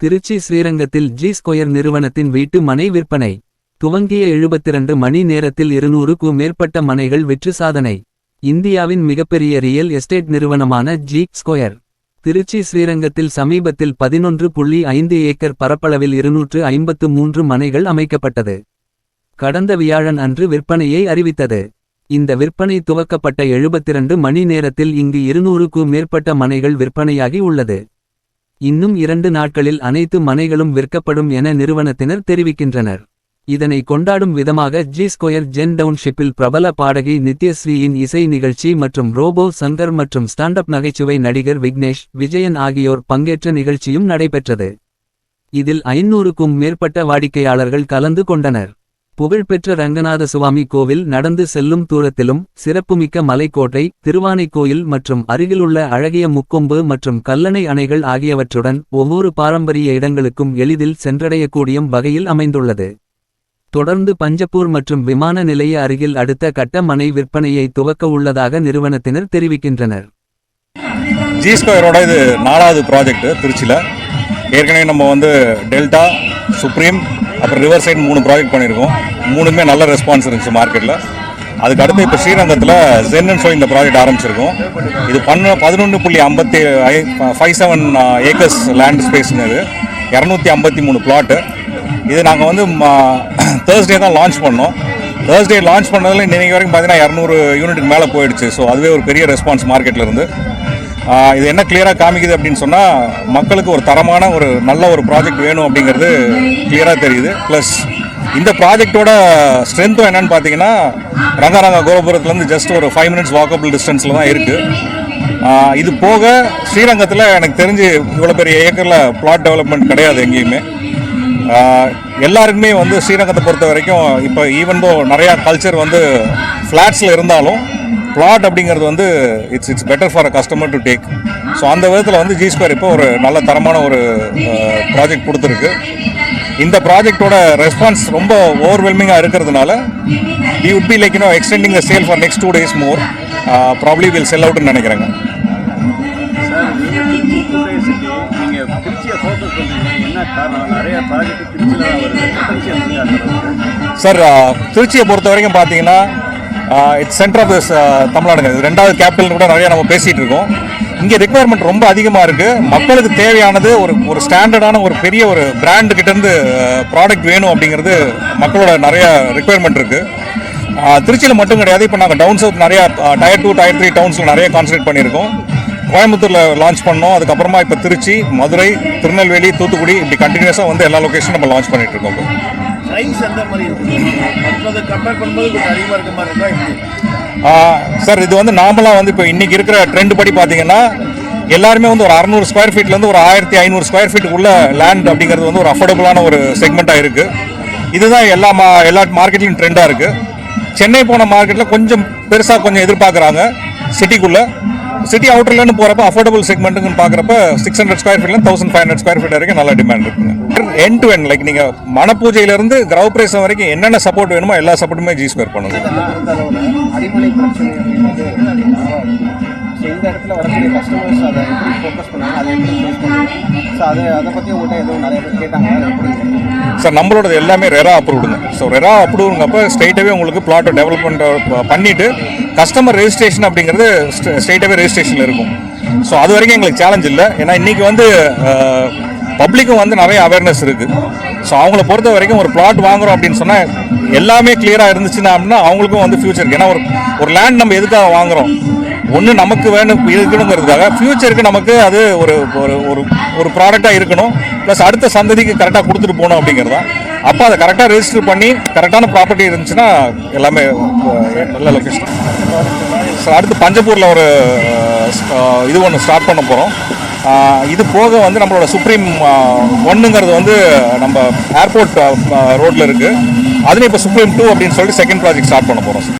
திருச்சி ஸ்ரீரங்கத்தில் G square நிறுவனத்தின் வீட்டு மனை விற்பனை. துவங்கிய 72 மணி நேரத்தில் இருநூறுக்கு மேற்பட்ட மனைகள் விற்று சாதனை. இந்தியாவின் மிகப்பெரிய ரியல் எஸ்டேட் நிறுவனமான ஜி ஸ்கொயர். திருச்சி ஸ்ரீரங்கத்தில் சமீபத்தில் பதினொன்று புள்ளி ஐந்து ஏக்கர் பரப்பளவில் இருநூற்று ஐம்பத்து மூன்று மனைகள் அமைக்கப்பட்டது. கடந்த வியாழன் அன்று விற்பனையை அறிவித்தது. இந்த விற்பனை துவக்கப்பட்ட 72 மணி நேரத்தில் இங்கு 200 மேற்பட்ட மனைகள் விற்பனையாகி உள்ளது. இன்னும் இரண்டு நாட்களில் அனைத்து மனைகளும் விற்கப்படும் என நிறுவனத்தினர் தெரிவிக்கின்றனர். இதனை கொண்டாடும் விதமாக ஜி ஸ்கொயர் ஜென் டவுன்ஷிப்பில் பிரபல பாடகி நித்யஸ்ரீயின் இசை நிகழ்ச்சி மற்றும் ரோபோ சங்கர் மற்றும் ஸ்டாண்டப் நகைச்சுவை நடிகர் விக்னேஷ் விஜயன் ஆகியோர் பங்கேற்ற நிகழ்ச்சியும் நடைபெற்றது. இதில் ஐநூறுக்கும் மேற்பட்ட வாடிக்கையாளர்கள் கலந்து கொண்டனர். புகழ்பெற்ற ரங்கநாத சுவாமி கோவில் நடந்து செல்லும் தூரத்திலும் சிறப்புமிக்க மலைக்கோட்டை திருவானைக்கோயில் மற்றும் அருகிலுள்ள அழகிய முக்கொம்பு மற்றும் கல்லணை அணைகள் ஆகியவற்றுடன் ஒவ்வொரு பாரம்பரிய இடங்களுக்கும் எளிதில் சென்றடையக்கூடிய வகையில் அமைந்துள்ளது. தொடர்ந்து பஞ்சப்பூர் மற்றும் விமான நிலைய அருகில் அடுத்த கட்ட மனை விற்பனையை துவக்க உள்ளதாக நிறுவனத்தினர் தெரிவிக்கின்றனர். ஜி ஸ்கொயரோட இது நாலாவது ப்ராஜெக்ட் திருச்சியில் ஏற்கனவே நம்ம வந்து டெல்டா சுப்ரீம் அப்புறம் ரிவர் சைடு மூணு ப்ராஜெக்ட் பண்ணியிருக்கோம். மூணுமே நல்ல ரெஸ்பான்ஸ் இருந்துச்சு மார்க்கெட்டில் அதுக்கு அடுத்து இப்போ ஸ்ரீரங்கத்தில் ஜென்னு சொல்லி இந்த ப்ராஜெக்ட் ஆரம்பிச்சிருக்கோம். இது பண்ண பதினொன்று புள்ளி ஐம்பத்தி ஃபைவ் செவன் ஏக்கர்ஸ் லேண்ட் ஸ்பேஸ்னு இது இரநூத்தி ஐம்பத்தி மூணு பிளாட்டு இது நாங்கள் வந்து தேர்ஸ்டே தான் லான்ச் பண்ணோம். தேர்ஸ்டே லான்ச் பண்ணதில் இன்றைக்கி வரைக்கும் பார்த்தீங்கன்னா இரநூறு யூனிட்டுக்கு மேலே போயிடுச்சு. ஸோ அதுவே ஒரு பெரிய ரெஸ்பான்ஸ் மார்க்கெட்டில் இருந்து. இது என்ன கிளியராக காமிக்குது அப்படின்னு சொன்னால் மக்களுக்கு ஒரு தரமான ஒரு நல்ல ஒரு ப்ராஜெக்ட் வேணும் அப்படிங்கிறது கிளியராக தெரியுது. ப்ளஸ் இந்த ப்ராஜெக்டோட ஸ்ட்ரென்த்தும் என்னன்னு பார்த்தீங்கன்னா ரங்கரங்க கோபுரத்துலேருந்து ஜஸ்ட் ஒரு ஃபைவ் மினிட்ஸ் வாக்கபிள் டிஸ்டன்ஸில் தான் இருக்குது இது போக ஸ்ரீரங்கத்தில் எனக்கு தெரிஞ்சு இவ்வளோ பெரிய ஏக்கரில் பிளாட் டெவலப்மெண்ட் கிடையாது எங்கேயுமே. எல்லாருக்குமே வந்து ஸ்ரீரங்கத்தை பொறுத்த வரைக்கும் இப்போ ஈவன் தோ நிறையா கல்ச்சர் வந்து ஃப்ளாட்ஸில் இருந்தாலும் பிளாட் அப்படிங்கிறது வந்து it's it's better for a customer to take so அந்த விதத்தில் வந்து ஜி ஸ்கொயர் இப்போ ஒரு நல்ல தரமான ஒரு ப்ராஜெக்ட் கொடுத்துருக்கு. இந்த ப்ராஜெக்டோட ரெஸ்பான்ஸ் ரொம்ப ஓவர்வெல்மிங்காக இருக்கிறதுனால we would be like you know extending the sale for next two days more probably will sell அவுட்னு நினைக்கிறேங்க. சார் திருச்சியை பொறுத்த வரைக்கும் பார்த்தீங்கன்னா இட்ஸ் சென்டர் ஆஃப் தமிழ்நாடுங்க. இது ரெண்டாவது கேபிட்டல் கூட நிறைய நம்ம பேசிகிட்டு இருக்கோம். இங்கே ரெக்குவயர்மெண்ட் ரொம்ப அதிகமாக இருக்குது மக்களுக்கு தேவையானது ஒரு ஒரு ஸ்டாண்டர்டான ஒரு பெரிய ஒரு பிராண்டு கிட்டேருந்து ப்ராடக்ட் வேணும் அப்படிங்கிறது மக்களோட நிறைய ரெக்குவயர்மெண்ட் இருக்குது திருச்சியில் மட்டும் கிடையாது. இப்போ நாங்கள் டவுன் சவுத் நிறையா டயர் டூ டயர் த்ரீ டவுன்ஸில் நிறைய கான்சன்ட்ரேட் பண்ணியிருக்கோம். கோயம்புத்தூரில் லான்ச் பண்ணோம். அதுக்கப்புறமா இப்போ திருச்சி மதுரை திருநெல்வேலி தூத்துக்குடி இப்படி கண்டினியூஸாக வந்து எல்லா லொக்கேஷனும் நம்ம லான்ச் பண்ணிகிட்டு இருக்கோம். ப்ரைஸ் எந்த மாதிரி இருக்குது கம்பேர் பண்ணும்போது கொஞ்சம் அதிகமாக இருக்க மாதிரி இருக்கா எப்படி? சார் இது வந்து நார்மலாக வந்து இப்போ இன்றைக்கி இருக்கிற ட்ரெண்ட் படி பார்த்தீங்கன்னா எல்லாருமே வந்து ஒரு அறநூறு ஸ்கொயர் ஃபீட்லேருந்து ஒரு ஆயிரத்தி ஐநூறு ஸ்கொயர் ஃபீட்டுக்குள்ள லேண்ட் அப்படிங்கிறது வந்து ஒரு அஃபோர்டபுளான ஒரு செக்மெண்ட்டாக இருக்குது இதுதான் எல்லா மா எல்லா மார்க்கெட்லையும் ட்ரெண்டாக இருக்குது சென்னை போன மார்க்கெட்டில் கொஞ்சம் பெருசாக கொஞ்சம் எதிர்பார்க்குறாங்க சிட்டிக்குள்ளே சிட்டி அவுட்டர்லன்னு போகிறப்ப அஃபோர்டபுள் செக்மெண்ட்டுன்னு பார்க்குறப்ப six hundred square ஃபீட்லேருந்து thousand five hundred square feet வரைக்கும் நல்லா டிமாண்ட் இருக்குங்க. என் டு என் லைக் நீங்கள் மனப்பூஜையிலேருந்து கிரகப்பிரவேசம் வரைக்கும் என்னென்ன சப்போர்ட் வேணுமோ எல்லா சப்போர்ட்டுமே ஜி ஸ்கொயர் பண்ணுங்க. இந்த இடத்துல வரக்கூடிய கஸ்டமர்ஸ் அதை எப்படி ஃபோக்கஸ் பண்ணாங்க அதை எப்படி ஃபேஸ் பண்ணாங்க. ஸோ அதை அதை பற்றி உங்கள்கிட்ட எதுவும் நிறைய பேர் கேட்டாங்க அதை சார் நம்மளோடது எல்லாமே ரெரா அப்ரூவ்டுங்க ஸோ ரெரா அப்ரூவ்ங்கப்போ ஸ்ட்ரைட்டாகவே உங்களுக்கு பிளாட்டை டெவலப்மெண்ட் பண்ணிவிட்டு கஸ்டமர் ரெஜிஸ்ட்ரேஷன் அப்படிங்கிறது ஸ்ட்ரைட்டாகவே ரெஜிஸ்ட்ரேஷனில் இருக்கும். ஸோ அது வரைக்கும் எங்களுக்கு சேலஞ்ச் இல்லை. ஏன்னா இன்றைக்கி வந்து பப்ளிக்கும் வந்து நிறைய அவேர்னஸ் இருக்குது ஸோ அவங்கள பொறுத்த வரைக்கும் ஒரு பிளாட் வாங்குறோம் அப்படின்னு சொன்னால் எல்லாமே கிளியராக இருந்துச்சுன்னா அப்படின்னா அவங்களுக்கும் வந்து ஃபியூச்சருக்கு ஏன்னா ஒரு ஒரு லேண்ட் நம்ம எதுக்காக வாங்குறோம்? ஒன்று நமக்கு வேணும் இருக்கணுங்கிறதுக்காக ஃப்யூச்சருக்கு நமக்கு அது ஒரு ஒரு ஒரு ஒரு ப்ராடக்டாக இருக்கணும். ப்ளஸ் அடுத்த சந்ததிக்கு கரெக்டாக கொடுத்துட்டு போகணும் அப்படிங்கிறது தான். அப்போ அதை கரெக்டாக ரெஜிஸ்டர் பண்ணி கரெக்டான ப்ராப்பர்ட்டி இருந்துச்சுன்னா எல்லாமே நல்ல லொக்கேஷன் ஸோ அடுத்து பஞ்சப்பூரில் ஒரு இது ஒன்று ஸ்டார்ட் பண்ண போகிறோம் இது போக வந்து நம்மளோட சுப்ரீம் ஒன்றுங்கிறது வந்து நம்ம ஏர்போர்ட் ரோட்டில் இருக்குது அதுலேயும் இப்போ சுப்ரீம் டூ அப்படின்னு சொல்லிட்டு செகண்ட் ப்ராஜெக்ட் ஸ்டார்ட் பண்ண போகிறோம்